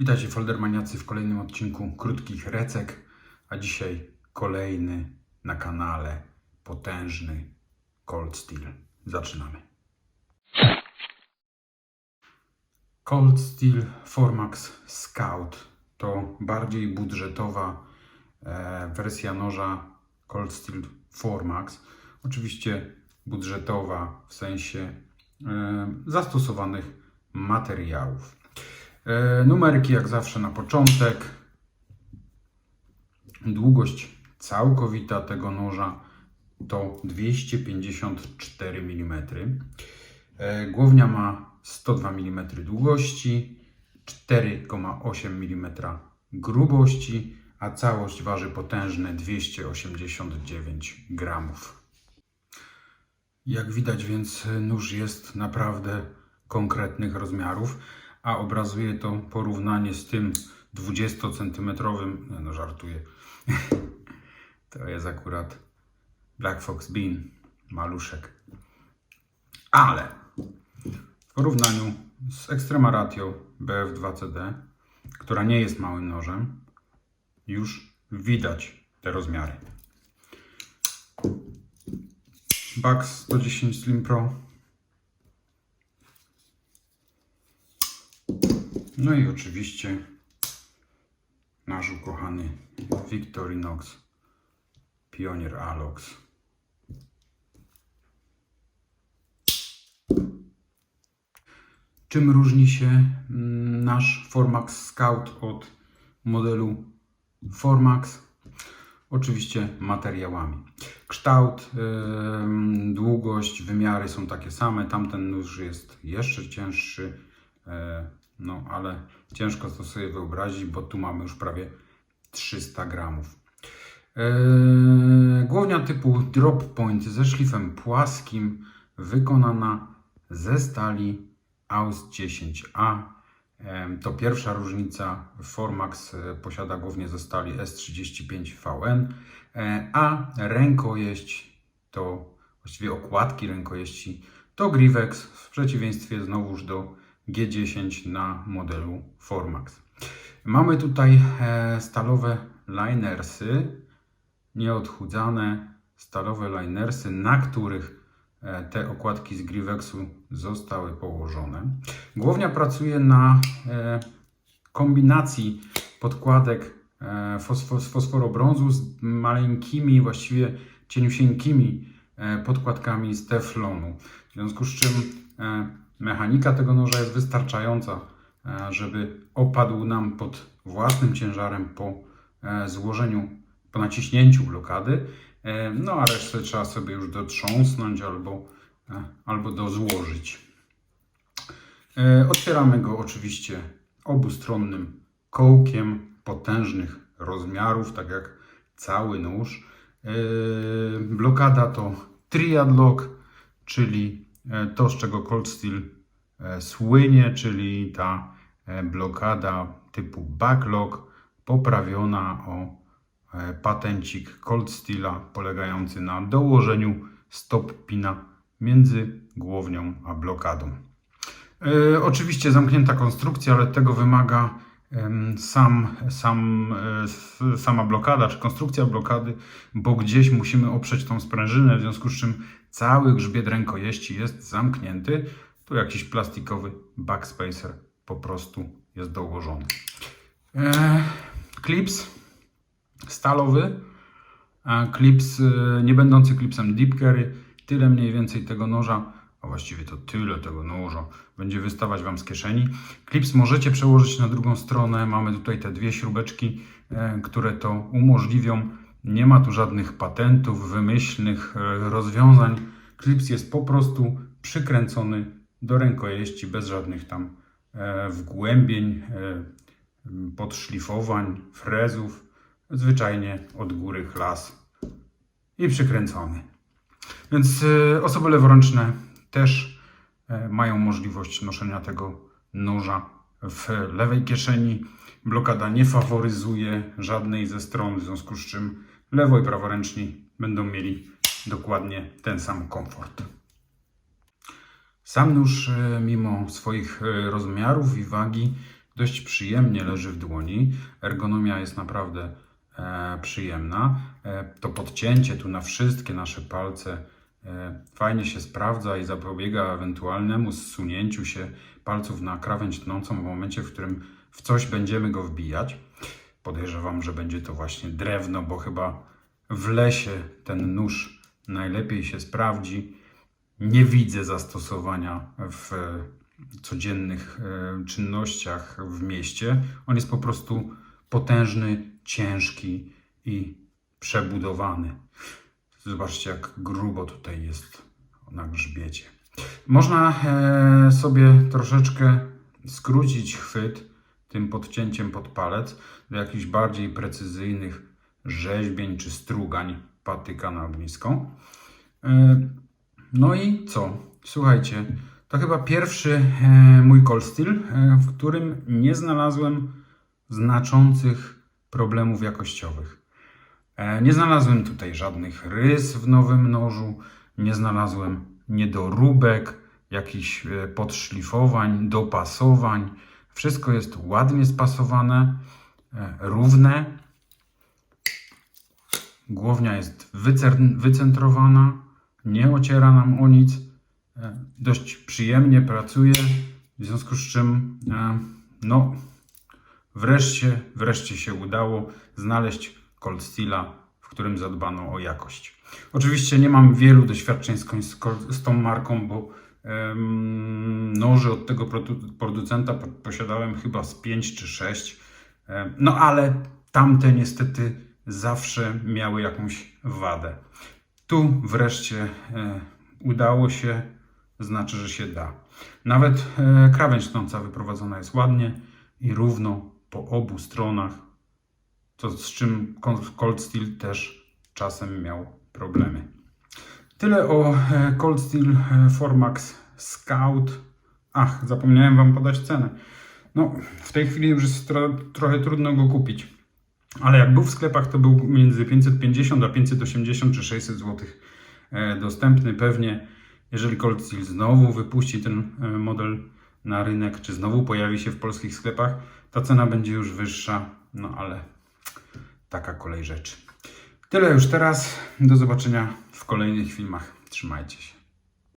Witajcie foldermaniacy w kolejnym odcinku krótkich recek, a dzisiaj kolejny na kanale potężny Cold Steel. Zaczynamy. Cold Steel Formax Scout to bardziej budżetowa e, wersja noża Cold Steel Formax. Oczywiście budżetowa w sensie e, zastosowanych materiałów. E, numerki jak zawsze na początek. Długość całkowita tego noża to 254 mm. E, Głownia ma 102 mm długości, 4,8 mm grubości, a całość waży potężne 289 gramów. Jak widać więc nóż jest naprawdę konkretnych rozmiarów, a obrazuje to porównanie z tym 20 centymetrowym, nie no żartuję, to jest akurat Black Fox Bean, maluszek. Ale w porównaniu z Extrema Ratio BF2CD, która nie jest małym nożem, już widać te rozmiary. Bax 110 Slim Pro. No i oczywiście nasz ukochany Victorinox Pionier Alox. Czym różni się mm, nasz Formax Scout od modelu Formax? Oczywiście materiałami. Kształt, długość, wymiary są takie same. Tamten nóż jest jeszcze cięższy, e, no ale ciężko to sobie wyobrazić, bo tu mamy już prawie 300 gramów. E, Głownia typu drop point ze szlifem płaskim, wykonana ze stali AUS 10A. Em, To pierwsza różnica. Formax e, posiada głównie ze stali S35VN, e, a rękojeść to właściwie okładki rękojeści to Grivex w przeciwieństwie znowuż do G10 na modelu Formax. Mamy tutaj e, stalowe linersy, nieodchudzane stalowe linersy, na których e, te okładki z Grivexu zostały położone. Głownia pracuje na e, kombinacji podkładek z fosforobrązu z maleńkimi, właściwie cieniusieńkimi podkładkami z teflonu. W związku z czym mechanika tego noża jest wystarczająca, e, żeby opadł nam pod własnym ciężarem po e, złożeniu, po naciśnięciu blokady. E, No a resztę trzeba sobie już dotrząsnąć albo, albo dozłożyć. Otwieramy go oczywiście obustronnym kołkiem potężnych rozmiarów, tak jak cały nóż. Blokada to Triad Lock, czyli to, z czego Cold Steel e, słynie, czyli ta e, blokada typu backlock, poprawiona o e, patencik Cold Steela polegający na dołożeniu stop pina między głownią a blokadą. E, oczywiście zamknięta konstrukcja, ale tego wymaga sam, sam, e, sama blokada, czy konstrukcja blokady, bo gdzieś musimy oprzeć tą sprężynę, w związku z czym cały grzbiet rękojeści jest zamknięty. Tu jakiś plastikowy backspacer po prostu jest dołożony. E, klips stalowy, klips e, nie będący klipsem deep carry, tyle mniej więcej tego noża, a właściwie to tyle tego noża, będzie wystawać Wam z kieszeni. Klips możecie przełożyć na drugą stronę, mamy tutaj te dwie śrubeczki, e, które to umożliwią. Nie ma tu żadnych patentów, wymyślnych e, rozwiązań. Klips jest po prostu przykręcony do rękojeści bez żadnych tam e, wgłębień, podszlifowań, frezów. Zwyczajnie od góry chlas i przykręcony. Więc osoby leworęczne też e, mają możliwość noszenia tego noża w lewej kieszeni. Blokada nie faworyzuje żadnej ze stron, w związku z czym lewo i praworęczni będą mieli dokładnie ten sam komfort. Sam nóż, e, mimo swoich e, rozmiarów i wagi, dość przyjemnie leży w dłoni. Ergonomia jest naprawdę przyjemna. To podcięcie tu na wszystkie nasze palce fajnie się sprawdza i zapobiega ewentualnemu zsunięciu się palców na krawędź tnącą w momencie, w którym w coś będziemy go wbijać. Podejrzewam, że będzie to właśnie drewno, bo chyba w lesie ten nóż najlepiej się sprawdzi. Nie widzę zastosowania w e, codziennych e, czynnościach w mieście. On jest po prostu potężny, ciężki i przebudowany. Zobaczcie, jak grubo tutaj jest na grzbiecie. Można e, sobie troszeczkę skrócić chwyt tym podcięciem pod palec do jakichś bardziej precyzyjnych rzeźbień czy strugań patyka na ogniską. E, No i co? Słuchajcie, to chyba pierwszy e, mój cold steel, w którym nie znalazłem znaczących problemów jakościowych. E, Nie znalazłem tutaj żadnych rys w nowym nożu, nie znalazłem niedoróbek, jakichś e, podszlifowań, dopasowań. Wszystko jest ładnie spasowane, e, równe. Głownia jest wycentrowana, nie ociera nam o nic. Dość przyjemnie pracuje, w związku z czym, no, wreszcie, wreszcie się udało znaleźć Cold Steela, w którym zadbano o jakość. Oczywiście nie mam wielu doświadczeń z, z, tą marką, bo em, noży od tego produ- producenta po- posiadałem chyba z 5 czy 6. E, No ale tamte niestety zawsze miały jakąś wadę. Tu wreszcie e, udało się, znaczy, że się da. Nawet e, krawędź tnąca wyprowadzona jest ładnie i równo po obu stronach, to z czym Cold- Steel też czasem miał problemy. Tyle o e, Cold Steel e, Formax Scout. Ach, zapomniałem Wam podać cenę. No, w tej chwili już jest tro, trochę trudno go kupić. Ale jak był w sklepach, to był między 550 a 580 czy 600 zł dostępny. Pewnie, jeżeli Cold Steel znowu wypuści ten e, model na rynek, czy znowu pojawi się w polskich sklepach, ta cena będzie już wyższa. No ale taka kolej rzeczy. Tyle już teraz. Do zobaczenia w kolejnych filmach. Trzymajcie się.